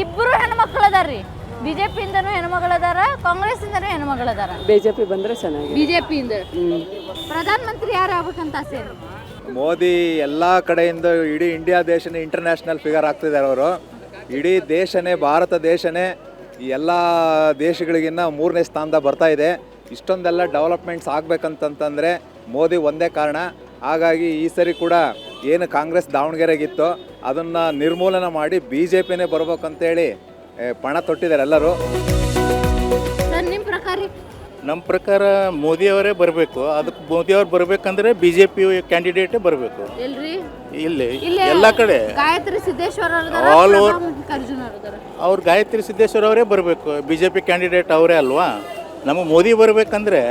ಇಬ್ಬರು ಹೆಣ್ಮಕ್ಳು ಅದಾರ್ರಿ ಬಿಜೆಪಿಯಿಂದನೂ ಇಂದನು ಕಾಂಗ್ರೆಸ್ಸಿಂದನೂ ಹೆಣ್ಮಗಳದಾರ ಬಿಜೆಪಿ ಬಂದ್ರೆ ಚೆನ್ನಾಗಿ ಬಿಜೆಪಿಯಿಂದ. ಪ್ರಧಾನ ಮಂತ್ರಿ ಯಾರು ಆಗ್ಬೇಕಂತ ಆಸೆ ಇದೆ? ಮೋದಿ ಎಲ್ಲ ಕಡೆಯಿಂದ ಇಡೀ ಇಂಡಿಯಾ ದೇಶನೇ ಇಂಟರ್ನ್ಯಾಷನಲ್ ಫಿಗರ್ ಆಗ್ತಿದ್ದಾರೆ ಅವರು. ಇಡೀ ದೇಶನೇ ಭಾರತ ದೇಶನೇ ಈ ಎಲ್ಲ ದೇಶಗಳಿಗಿನ್ನ ಮೂರನೇ ಸ್ಥಾನದ ಬರ್ತಾ ಇದೆ. ಇಷ್ಟೊಂದೆಲ್ಲ ಡೆವಲಪ್ಮೆಂಟ್ಸ್ ಆಗ್ಬೇಕಂತಂತಂದರೆ ಮೋದಿ ಒಂದೇ ಕಾರಣ. ಹಾಗಾಗಿ ಈ ಸರಿ ಕೂಡ ಏನು ಕಾಂಗ್ರೆಸ್ ದಾವಣಗೆರೆಗಿತ್ತು ಅದನ್ನು ನಿರ್ಮೂಲನೆ ಮಾಡಿ ಬಿ ಜೆ ಪಿನೇ ಬರ್ಬೇಕಂತೇಳಿ ಏ, ಪಣ ತೊಟ್ಟಿದ್ದಾರೆ ಎಲ್ಲರೂ. ಸರ್ ನಿಮ್ಮ ಪ್ರಕಾರ? ನಮ್ಮ ಪ್ರಕಾರ ಮೋದಿಯವರೇ ಬರಬೇಕು. ಅದಕ್ಕೆ ಮೋದಿಯವ್ರು ಬರಬೇಕಂದ್ರೆ ಬಿ ಜೆ ಪಿ ಕ್ಯಾಂಡಿಡೇಟೇ ಬರಬೇಕು. ಎಲ್ರಿ? ಇಲ್ಲಿ ಇಲ್ಲೇ ಎಲ್ಲ ಕಡೆ. ಗಾಯತ್ರಿ ಸಿದ್ದೇಶ್ವರ ಅರ್ಜುನ್ ಅವ್ರದಾರ ಅವ್ರು ಗಾಯತ್ರಿ ಸಿದ್ದೇಶ್ವರ ಅವರೇ ಬರಬೇಕು. ಬಿ ಜೆ ಪಿ ಕ್ಯಾಂಡಿಡೇಟ್ ಅವರೇ ಅಲ್ವಾ? ನಮಗೆ ಮೋದಿ ಬರಬೇಕಂದ್ರೆ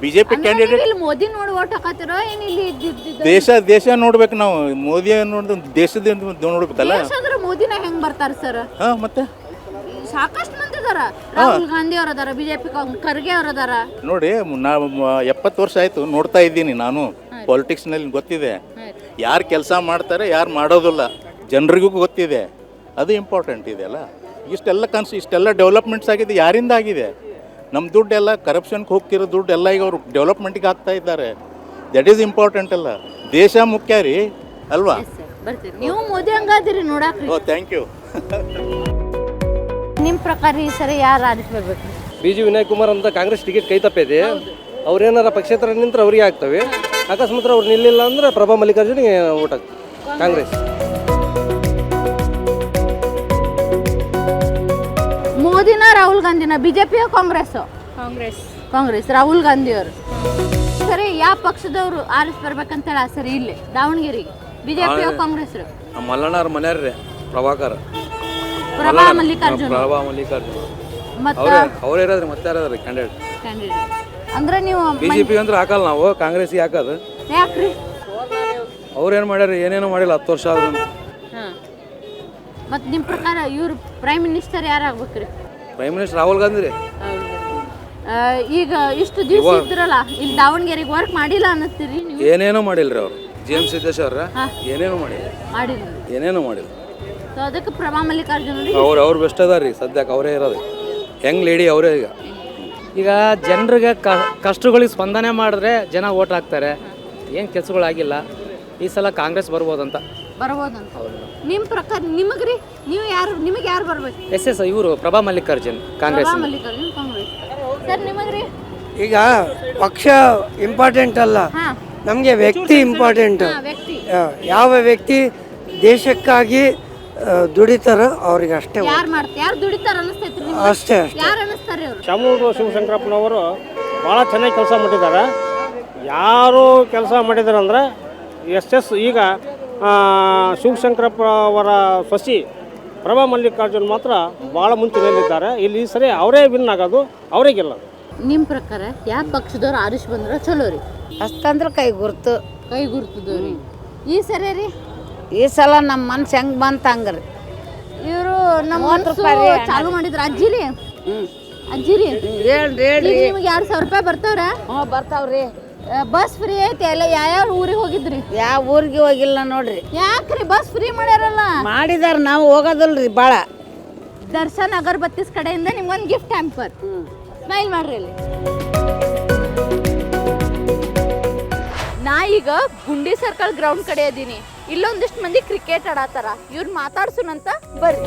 ಬಿ ಜೆ ಪಿ ಕ್ಯಾಂಡಿಡೇಟ್ ಇಲ್ಲಿ ಮೋದಿ ನೋಡಿ ಓಟ್ ಹಾಕತ್ತಿರೋ ಏನ್ ಇಲ್ಲಿ ಇದ್ದಿದ್ದು ದೇಶ ದೇಶ ನೋಡ್ಬೇಕು ನಾವು. ಮೋದಿ ನೋಡಿದ ದೇಶದಿಂದ ನೋಡ್ಬೇಕಲ್ಲ? ಅಂದ್ರೆ ಮೋದಿನ ಹೆಂಗ್ ಬರ್ತಾರ ಸರ್? ಹಾಂ ಮತ್ತೆ? ಸಾಕಷ್ಟು ಮಂದಿ ಅದಾರ ರಾಹುಲ್ ಗಾಂಧಿ ಅವ್ರ ಅದಾರ ಬಿಜೆಪಿ ಖರ್ಗೆ ಅವ್ರ ಅದಾರ ನೋಡಿ ನಾ ಎಪ್ಪತ್ತು ವರ್ಷ ಆಯ್ತು ನೋಡ್ತಾ ಇದ್ದೀನಿ ನಾನು. ಪಾಲಿಟಿಕ್ಸ್ನಲ್ಲಿ ಗೊತ್ತಿದೆ. ಯಾರು ಕೆಲಸ ಮಾಡ್ತಾರೆ ಯಾರು ಮಾಡೋದಿಲ್ಲ. ಜನರಿಗೂ ಗೊತ್ತಿದೆ. ಅದು ಇಂಪಾರ್ಟೆಂಟ್ ಇದೆ ಅಲ್ಲ? ಇಷ್ಟೆಲ್ಲ ಕನ್ಸು ಇಷ್ಟೆಲ್ಲ ಡೆವಲಪ್ಮೆಂಟ್ಸ್ ಆಗಿದೆ ಯಾರಿಂದ ಆಗಿದೆ? ನಮ್ಮ ದುಡ್ಡೆಲ್ಲ ಕರಪ್ಷನ್ಗೆ ಹೋಗ್ತಿರೋ ದುಡ್ಡು ಎಲ್ಲ ಈಗ ಅವರು ಡೆವಲಪ್ಮೆಂಟ್ಗೆ ಆಗ್ತಾ ಇದ್ದಾರೆ. ದಟ್ ಈಸ್ ಇಂಪಾರ್ಟೆಂಟ್ ಅಲ್ಲ. ದೇಶ ಮುಖ್ಯ ರೀ ಅಲ್ವಾ? ಬರ್ತೀರಿ ನೀವು ಮೋದಿ ಹಂಗಾದಿರಿ ಓ ಥ್ಯಾಂಕ್ ಯು ನಿಮ್ಮ ಪ್ರಕಾರ ಈ ಸರಿ ಯಾರು ಬರ್ಬೇಕು ಬಿ ಜಿ ವಿನಯ್ ಕುಮಾರ್ ಅಂತ ಕಾಂಗ್ರೆಸ್ ಟಿಕೆಟ್ ಕೈ ತಪ್ಪಿದೆ. ಅವ್ರೇನಾರ ಪಕ್ಷೇತರ ನಿಂತ್ರೆ ಅವ್ರಿಗೆ ಆಗ್ತವೆ ಅಕಸ್ಮಾತ್ ಅವ್ರು ನಿಲ್ಲಿಲ್ಲ ಅಂದ್ರೆ ಪ್ರಭಾ ಮಲ್ಲಿಕಾರ್ಜುನಿಗೆ ಓಟ್ ಆಗ್ತದೆ ಕಾಂಗ್ರೆಸ್. ಗಾಂಧಿನ ಬಿಜೆಪಿ ಕಾಂಗ್ರೆಸ್ ಕಾಂಗ್ರೆಸ್. ಕಾಂಗ್ರೆಸ್ ರಾಹುಲ್ ಗಾಂಧಿ ಅವರು ಸರಿ ಯಾವ ಪಕ್ಷದವರು ಆರಿಸ್ ಬರ್ಬೇಕಂತ ಹೇಳ ಸರಿ ಇಲ್ಲಿ ದಾವಣಗೆರೆಗೆ? ಬಿಜೆಪಿ ಕಾಂಗ್ರೆಸ್ ಮಲ್ಲಣ್ಣವ್ರ ಮನೆಯವ್ರಿ ಪ್ರಭಾಕರ್. ಪ್ರಭಾ ಮಲ್ಲಿಕಾರ್ಜುನ್? ಪ್ರಭಾ ಮಲ್ಲಿಕಾರ್ಜುನ. ಮತ್ತ? ಅವ್ರು ಅವ್ರೇ ಇರೋದ್ರಿ ಮತ್ತೆ ಯಾರಾದ್ರಿ ಕ್ಯಾಂಡಿಡೇಟ್ ಕ್ಯಾಂಡಿಡೇಟ್ ಅಂದ್ರೆ ನೀವು ಬಿ ಜೆ ಪಿ ಅಂದ್ರೆ ಹಾಕಲ್ಲ ನಾವು ಕಾಂಗ್ರೆಸ್ಗೆ ಹಾಕೋದು. ಯಾಕ್ರಿ? ಏನು ಮಾಡ್ಯಾರ ಏನೇನು ಮಾಡಿಲ್ಲ ಹತ್ತು ವರ್ಷ ಆದ್ರೂ. ಮತ್ತೆ ನಿಮ್ಮ ನಿಮ್ ಪ್ರಕಾರ ಇವ್ರು ಪ್ರೈಮ್ ಮಿನಿಸ್ಟರ್ ಯಾರು ಆಗ್ಬೇಕ್ರಿ ಪ್ರೈಮ್ ಮಿನಿಸ್ಟರ್ ರಾಹುಲ್ ಗಾಂಧಿ ರೀ. ಆ, ಈಗ ಇಷ್ಟು ದಿವಸ ಇದ್ರಲ್ಲ ಇಲ್ಲಿ ದಾವಣಗೆರೆಗೆ ವರ್ಕ್ ಮಾಡಿಲ್ಲ ಅನ್ನತ್ತೀರಿ ನೀವು? ಏನೇನೋ ಮಾಡಿಲ್ರಿ ಅವ್ರು. ಜಿ ಎಂ ಸಿದ್ದೇಶ್ವರ ಏನೇನೋ ಮಾಡಿಲ್ಲ ಮಾಡಿಲ್ಲ. ಏನೇನೋ ಮಾಡಿಲ್ಲ ಸೊ ಅದಕ್ಕೆ ಪ್ರಭಾ ಮಲ್ಲಿಕಾರ್ಜುನ ಅವ್ರು ಅವ್ರು ಬೆಸ್ಟ್ ಅದಾರ ರೀ ಸದ್ಯಕ್ಕೆ ಅವರೇ ಇರೋದು. ಹೆಂಗ್ ಲೇಡಿ ಅವರೇ ಈಗ. ಈಗ ಜನರಿಗೆ ಕಷ್ಟಗಳಿಗೆ ಸ್ಪಂದನೆ ಮಾಡಿದ್ರೆ ಜನ ಓಟ್ ಹಾಕ್ತಾರೆ. ಏನು ಕೆಲಸಗಳಾಗಿಲ್ಲ. ಈ ಸಲ ಕಾಂಗ್ರೆಸ್ ಬರ್ಬೋದಂತ. ಬರ್ಬೋದಂತ. ನಿಮ್ಮ ಪ್ರಕಾರ ನಿಮಗ್ರಿ? ನೀವು ಯಾರು ನಿಮಗೆ ಯಾರು ಬರ್ಬೇಕು? ಎಸ್ ಎಸ್ ಇವರು ಪ್ರಭಾ ಮಲ್ಲಿಕಾರ್ಜುನ್ ಕಾಂಗ್ರೆಸ್ ಮಲ್ಲಿಕಾರ್ಜುನ್ ಕಾಂಗ್ರೆಸ್. ಸರ್ ನಿಮಗ್ರಿ ಈಗ ಪಕ್ಷ ಇಂಪಾರ್ಟೆಂಟ್ ಅಲ್ಲ. ಹಾ. ನಮಗೆ ವ್ಯಕ್ತಿ ಇಂಪಾರ್ಟೆಂಟ್ ಹಾ, ವ್ಯಕ್ತಿ. ಯಾವ ವ್ಯಕ್ತಿ ದೇಶಕ್ಕಾಗಿ ಆ, ದುಡಿತಾರೋ ಅವ್ರಿಗೆ ಅಷ್ಟೇ ಯಾರು ಮಾಡ್ತಾರೆ ಯಾರು ದುಡಿತಾರ ಅನಿಸ್ತೈತ್ರಿ ನಿಮ್ಗೆ? ಅಷ್ಟೇ ಅಷ್ಟೇ. ಯಾರು ಅನಿಸ್ತಾರೆ ಅವ್ರು? ಶಾಮೂರು ಶಿವಶಂಕರಪ್ಪನವರು ಭಾಳ ಚೆನ್ನಾಗಿ ಕೆಲಸ ಮಾಡಿದ್ದಾರೆ. ಯಾರು ಕೆಲಸ ಮಾಡಿದ್ದಾರೆ ಅಂದ್ರೆ ಎಸ್ ಎಸ್ ಈಗ ಆ, ಶಿವಶಂಕರಪ್ಪ ಅವರ ಸೊಸಿ ಪ್ರಭಾ ಮಲ್ಲಿಕಾರ್ಜುನ್ ಮಾತ್ರ ಭಾಳ ಮುಂಚೂಣಿಯಲ್ಲಿದ್ದಾರೆ ಇಲ್ಲಿ ಈ ಸರಿ ಅವರೇ ವಿನ್ ಆಗೋದು ಅವರೇ ಗೆಲ್ಲೋದು ನಿಮ್ ಪ್ರಕಾರ ಯಾವ ಪಕ್ಷದವ್ರು ಆರಿಸ್ ಬಂದ್ರೆ ಚಲೋ ರೀ? ಅಷ್ಟಂದ್ರೆ ಕೈ ಗುರ್ತು. ಕೈ ಗುರ್ತದವ್ರಿ. ಈ ಸರಿ ರೀ? ಈ ಸಲ ನಮ್ಮ ಮನ್ಸು ಹೆಂಗ್ ಬಂತ ಹಂಗ್ರಿ. ಇವರು ನಮ್ಮ ಮೂವತ್ತು ರೂಪಾಯಿ ರೀ ಚಾಲು ಮಾಡಿದ್ರ. ಅಜ್ಜಿ ರೀ? ಅಜ್ಜಿ ರೀ? ಹೇಳ್ರಿ ಹೇಳ್ರಿ. ಈಗ ನಿಮ್ಗೆ ಎರಡ್ ಸಾವಿರ ರೂಪಾಯಿ ಬರ್ತಾವ್ರ? ಹ್ಞೂ ಬರ್ತಾವ್ರಿ. ಬಸ್ ಫ್ರೀ ಐತಿ ಎಲ್ಲ ಯಾವ್ಯಾವ ಊರಿಗೆ ಹೋಗಿದ್ರಿ? ಯಾವ ಊರಿಗೆ ಹೋಗಿಲ್ಲ ನೋಡ್ರಿ. ಯಾಕ್ರಿ ಬಸ್ ಫ್ರೀ ಮಾಡ್ಯಾರಲ್ಲ? ಮಾಡಿದಾರ ನಾವು ಹೋಗೋದಲ್ರಿ ಭಾಳ. ದರ್ಶನ್ ಅಗರ್ಬತ್ತೀಸ್ ಕಡೆಯಿಂದ ನಿಮ್ಗೊಂದು ಗಿಫ್ಟ್ ಹ್ಯಾಂಪರ್ ಸ್ಮೈಲ್ ಮಾಡ್ರಿ ಅಲ್ಲಿ. ನಾ ಈಗ ಗುಂಡಿ ಸರ್ಕಲ್ ಗ್ರೌಂಡ್ ಕಡೆ ಇದೀನಿ. ಇಲ್ಲೊಂದಿಷ್ಟು ಮಂದಿ ಕ್ರಿಕೆಟ್ ಆಡತ್ತಾರ ಇವ್ರು ಮಾತಾಡ್ಸುನಂತ ಬರ್ರಿ.